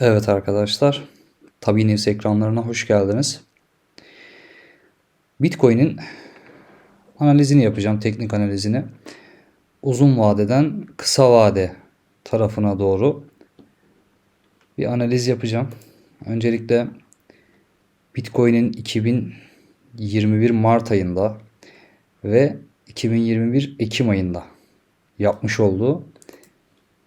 Evet arkadaşlar, Tabi News ekranlarına hoş geldiniz. Bitcoin'in analizini yapacağım, teknik analizini. Uzun vadeden kısa vade tarafına doğru bir analiz yapacağım. Öncelikle Bitcoin'in 2021 Mart ayında ve 2021 Ekim ayında yapmış olduğu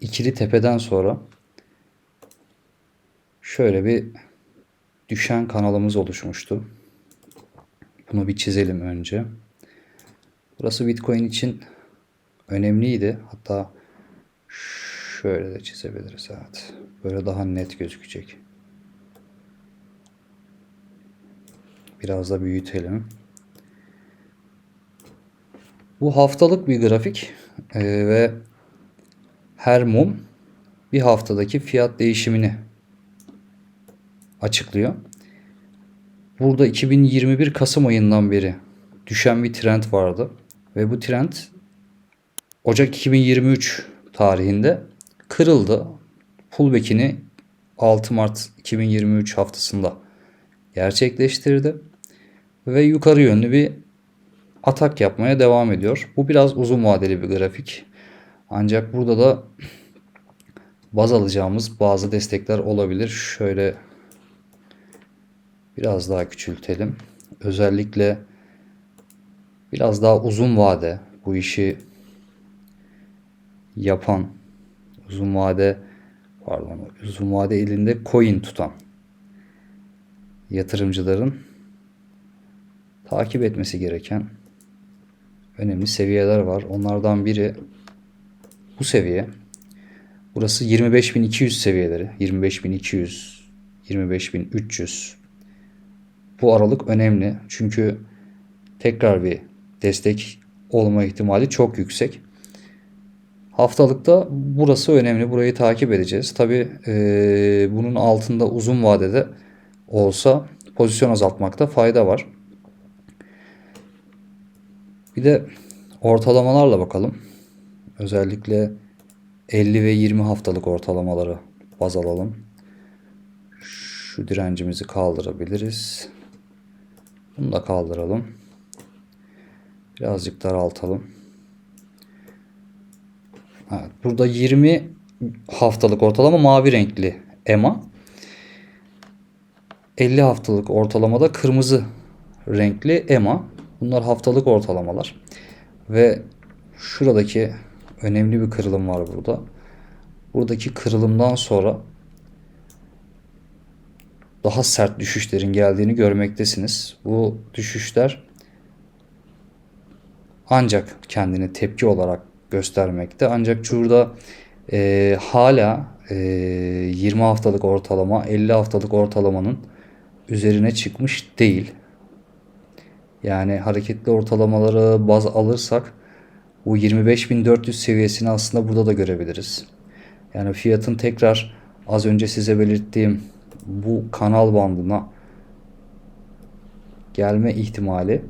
ikili tepeden sonra şöyle bir düşen kanalımız oluşmuştu. Bunu bir çizelim önce. Burası Bitcoin için önemliydi. Hatta şöyle de çizebiliriz. Evet. Böyle daha net gözükecek. Biraz da büyütelim. Bu haftalık bir grafik ee, ve her mum bir haftadaki fiyat değişimini açıklıyor. Burada 2021 Kasım ayından beri düşen bir trend vardı ve bu trend Ocak 2023 tarihinde kırıldı. Pullback'ini 6 Mart 2023 haftasında gerçekleştirdi ve yukarı yönlü bir atak yapmaya devam ediyor. Bu biraz uzun vadeli bir grafik. Ancak burada da baz alacağımız bazı destekler olabilir. Şöyle biraz daha küçültelim. Özellikle biraz daha uzun vade bu işi yapan uzun vade pardon uzun vade elinde coin tutan yatırımcıların takip etmesi gereken önemli seviyeler var. Onlardan biri bu seviye. Burası 25.200 seviyeleri. 25.200, 25.300. Bu aralık önemli. Çünkü tekrar bir destek olma ihtimali çok yüksek. Haftalıkta burası önemli. Burayı takip edeceğiz. Tabi e, bunun altında uzun vadede olsa pozisyon azaltmakta fayda var. Bir de ortalamalarla bakalım. Özellikle 50 ve 20 haftalık ortalamaları baz alalım. Şu direncimizi kaldırabiliriz. Bunu da kaldıralım. Birazcık daraltalım. Evet, burada 20 haftalık ortalama mavi renkli EMA. 50 haftalık ortalamada kırmızı renkli EMA. Bunlar haftalık ortalamalar. Ve şuradaki önemli bir kırılım var burada. Buradaki kırılımdan sonra daha sert düşüşlerin geldiğini görmektesiniz. Bu düşüşler ancak kendini tepki olarak göstermekte. Ancak şurada e, hala e, 20 haftalık ortalama 50 haftalık ortalamanın üzerine çıkmış değil. Yani hareketli ortalamaları baz alırsak bu 25.400 seviyesini aslında burada da görebiliriz. Yani fiyatın tekrar az önce size belirttiğim bu kanal bandına gelme ihtimali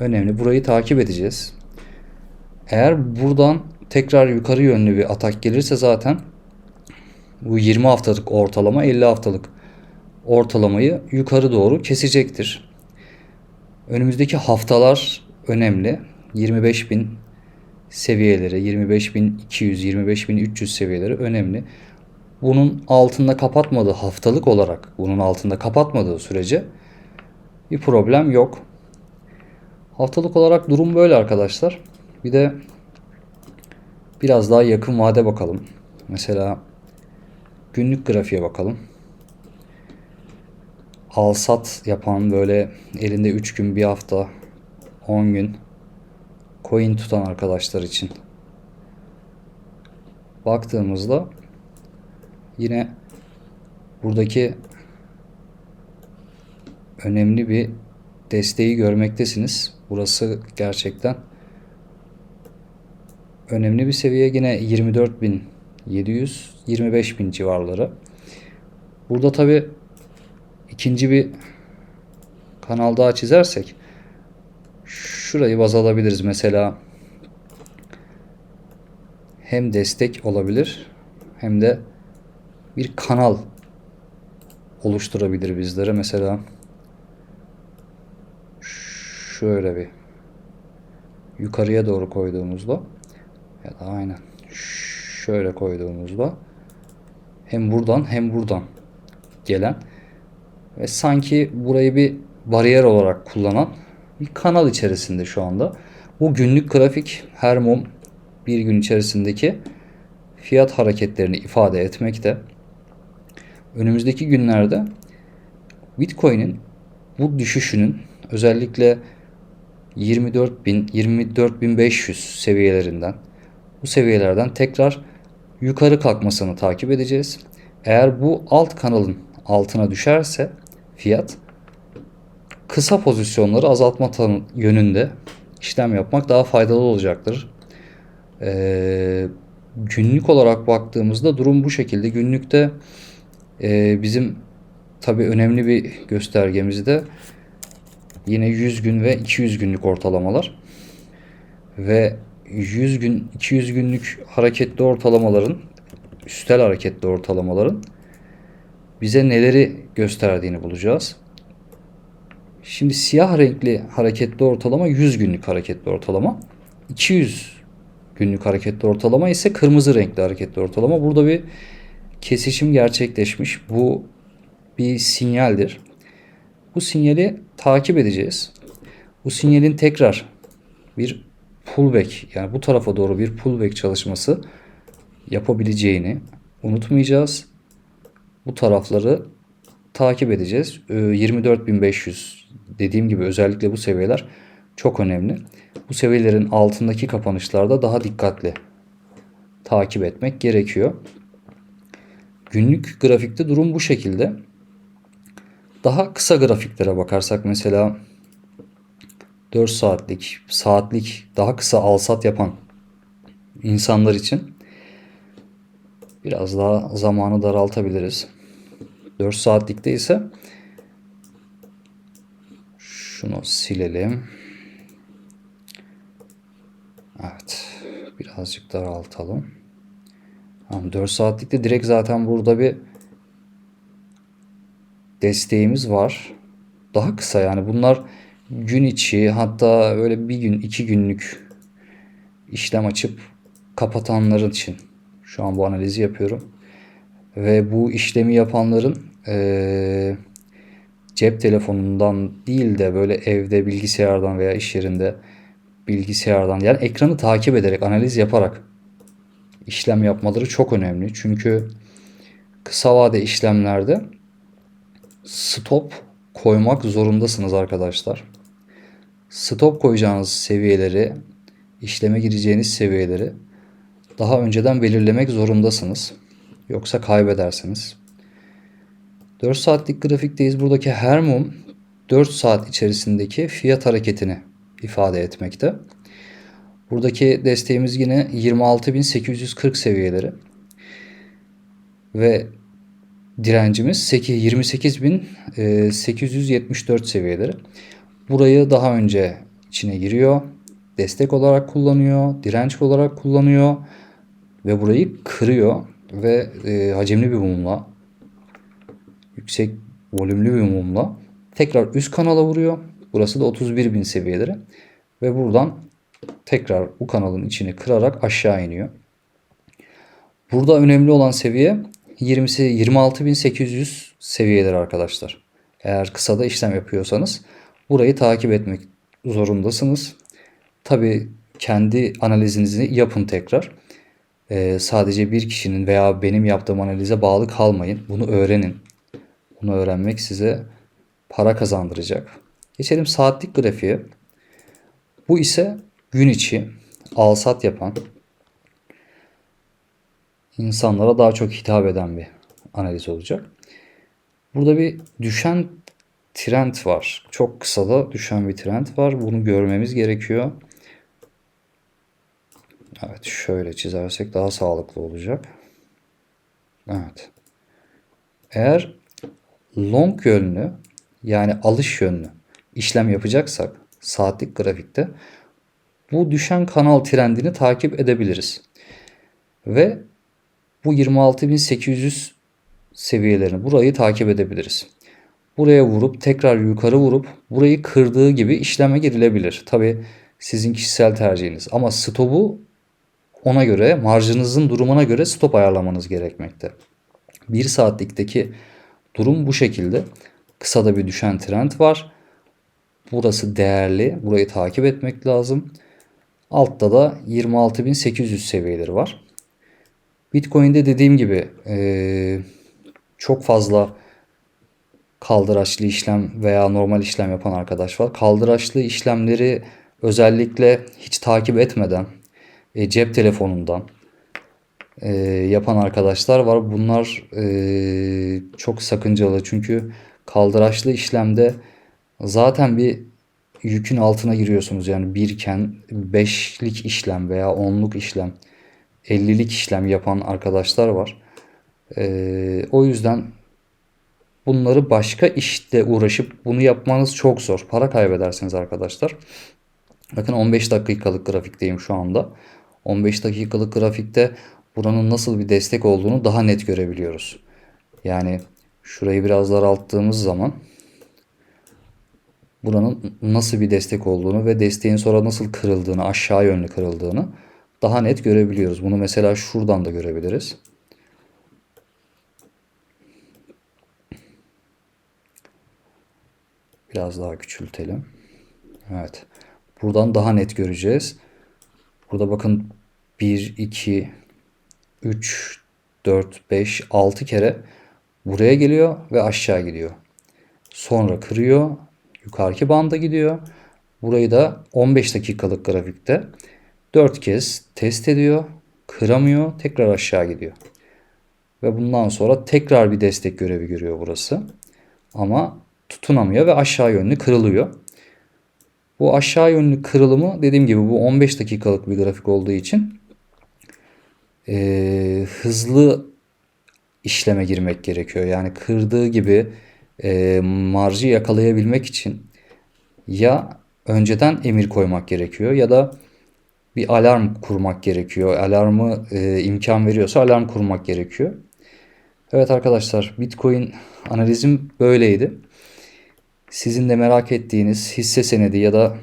önemli. Burayı takip edeceğiz. Eğer buradan tekrar yukarı yönlü bir atak gelirse zaten bu 20 haftalık ortalama 50 haftalık ortalamayı yukarı doğru kesecektir. Önümüzdeki haftalar önemli. 25.000 seviyeleri, 25.200, 25.300 seviyeleri önemli. Bunun altında kapatmadığı haftalık olarak bunun altında kapatmadığı sürece bir problem yok. Haftalık olarak durum böyle arkadaşlar. Bir de biraz daha yakın vade bakalım. Mesela günlük grafiğe bakalım. Al sat yapan böyle elinde 3 gün, bir hafta, 10 gün coin tutan arkadaşlar için baktığımızda yine buradaki önemli bir desteği görmektesiniz. Burası gerçekten önemli bir seviye. Yine 24.700 25.000 civarları. Burada tabi ikinci bir kanal daha çizersek şurayı baz alabiliriz. Mesela hem destek olabilir hem de bir kanal oluşturabilir bizlere. Mesela şöyle bir yukarıya doğru koyduğumuzda ya da aynen şöyle koyduğumuzda hem buradan hem buradan gelen ve sanki burayı bir bariyer olarak kullanan bir kanal içerisinde şu anda. Bu günlük grafik her mum bir gün içerisindeki fiyat hareketlerini ifade etmekte. Önümüzdeki günlerde Bitcoin'in bu düşüşünün özellikle 24.000 24.500 seviyelerinden bu seviyelerden tekrar yukarı kalkmasını takip edeceğiz. Eğer bu alt kanalın altına düşerse fiyat kısa pozisyonları azaltma yönünde işlem yapmak daha faydalı olacaktır. Ee, günlük olarak baktığımızda durum bu şekilde. Günlükte e, bizim tabi önemli bir göstergemiz de yine 100 gün ve 200 günlük ortalamalar ve 100 gün 200 günlük hareketli ortalamaların üstel hareketli ortalamaların bize neleri gösterdiğini bulacağız. Şimdi siyah renkli hareketli ortalama 100 günlük hareketli ortalama. 200 günlük hareketli ortalama ise kırmızı renkli hareketli ortalama. Burada bir kesişim gerçekleşmiş. Bu bir sinyaldir. Bu sinyali takip edeceğiz. Bu sinyalin tekrar bir pullback yani bu tarafa doğru bir pullback çalışması yapabileceğini unutmayacağız. Bu tarafları takip edeceğiz. 24.500 ee, dediğim gibi özellikle bu seviyeler çok önemli. Bu seviyelerin altındaki kapanışlarda daha dikkatli takip etmek gerekiyor. Günlük grafikte durum bu şekilde. Daha kısa grafiklere bakarsak mesela 4 saatlik, saatlik daha kısa alsat yapan insanlar için biraz daha zamanı daraltabiliriz. 4 saatlikte ise şunu silelim. Evet. Birazcık daraltalım. Tamam, 4 saatlikte direkt zaten burada bir desteğimiz var. Daha kısa yani bunlar gün içi hatta böyle bir gün iki günlük işlem açıp kapatanların için şu an bu analizi yapıyorum. Ve bu işlemi yapanların ee, cep telefonundan değil de böyle evde bilgisayardan veya iş yerinde bilgisayardan yani ekranı takip ederek analiz yaparak işlem yapmaları çok önemli. Çünkü kısa vade işlemlerde stop koymak zorundasınız arkadaşlar. Stop koyacağınız seviyeleri, işleme gireceğiniz seviyeleri daha önceden belirlemek zorundasınız. Yoksa kaybedersiniz. 4 saatlik grafikteyiz. Buradaki her mum 4 saat içerisindeki fiyat hareketini ifade etmekte. Buradaki desteğimiz yine 26.840 seviyeleri. Ve direncimiz 28.874 seviyeleri. Burayı daha önce içine giriyor. Destek olarak kullanıyor. Direnç olarak kullanıyor. Ve burayı kırıyor. Ve e, hacimli bir mumla yüksek volümlü bir mumla tekrar üst kanala vuruyor. Burası da 31.000 seviyeleri. Ve buradan tekrar bu kanalın içini kırarak aşağı iniyor. Burada önemli olan seviye 20'si 26.800 seviyeleri arkadaşlar. Eğer kısada işlem yapıyorsanız burayı takip etmek zorundasınız. Tabi kendi analizinizi yapın tekrar. Ee, sadece bir kişinin veya benim yaptığım analize bağlı kalmayın. Bunu öğrenin. Bunu öğrenmek size para kazandıracak. Geçelim saatlik grafiğe. Bu ise gün içi alsat yapan insanlara daha çok hitap eden bir analiz olacak. Burada bir düşen trend var. Çok kısa da düşen bir trend var. Bunu görmemiz gerekiyor. Evet şöyle çizersek daha sağlıklı olacak. Evet. Eğer long yönlü yani alış yönlü işlem yapacaksak saatlik grafikte bu düşen kanal trendini takip edebiliriz. Ve bu 26.800 seviyelerini burayı takip edebiliriz. Buraya vurup tekrar yukarı vurup burayı kırdığı gibi işleme girilebilir. Tabi sizin kişisel tercihiniz ama stopu ona göre marjınızın durumuna göre stop ayarlamanız gerekmekte. 1 saatlikteki durum bu şekilde. Kısada bir düşen trend var. Burası değerli. Burayı takip etmek lazım. Altta da 26.800 seviyeleri var. Bitcoin'de dediğim gibi eee, çok fazla kaldıraçlı işlem veya normal işlem yapan arkadaş var. Kaldıraçlı işlemleri özellikle hiç takip etmeden e, cep telefonundan e, yapan arkadaşlar var. Bunlar e, çok sakıncalı çünkü kaldıraçlı işlemde zaten bir yükün altına giriyorsunuz. Yani birken 5'lik işlem veya 10'luk işlem 50'lik işlem yapan arkadaşlar var. E, o yüzden bunları başka işte uğraşıp bunu yapmanız çok zor. Para kaybedersiniz arkadaşlar. Bakın 15 dakikalık grafikteyim şu anda. 15 dakikalık grafikte buranın nasıl bir destek olduğunu daha net görebiliyoruz. Yani şurayı biraz daralttığımız zaman buranın nasıl bir destek olduğunu ve desteğin sonra nasıl kırıldığını, aşağı yönlü kırıldığını daha net görebiliyoruz. Bunu mesela şuradan da görebiliriz. Biraz daha küçültelim. Evet. Buradan daha net göreceğiz. Burada bakın 1, 2, 3, 4, 5, 6 kere buraya geliyor ve aşağı gidiyor. Sonra kırıyor. Yukarıki banda gidiyor. Burayı da 15 dakikalık grafikte 4 kez test ediyor. Kıramıyor. Tekrar aşağı gidiyor. Ve bundan sonra tekrar bir destek görevi görüyor burası. Ama tutunamıyor ve aşağı yönlü kırılıyor. Bu aşağı yönlü kırılımı dediğim gibi bu 15 dakikalık bir grafik olduğu için e, hızlı işleme girmek gerekiyor. Yani kırdığı gibi e, marjı yakalayabilmek için ya önceden emir koymak gerekiyor ya da bir alarm kurmak gerekiyor. Alarmı e, imkan veriyorsa alarm kurmak gerekiyor. Evet arkadaşlar Bitcoin analizim böyleydi. Sizin de merak ettiğiniz hisse senedi ya da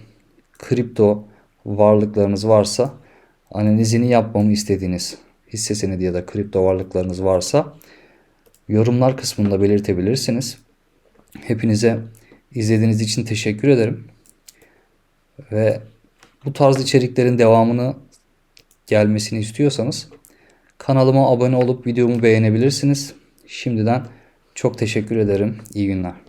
kripto varlıklarınız varsa analizini yapmamı istediğiniz hisse senedi ya da kripto varlıklarınız varsa yorumlar kısmında belirtebilirsiniz. Hepinize izlediğiniz için teşekkür ederim. Ve bu tarz içeriklerin devamını gelmesini istiyorsanız kanalıma abone olup videomu beğenebilirsiniz. Şimdiden çok teşekkür ederim. İyi günler.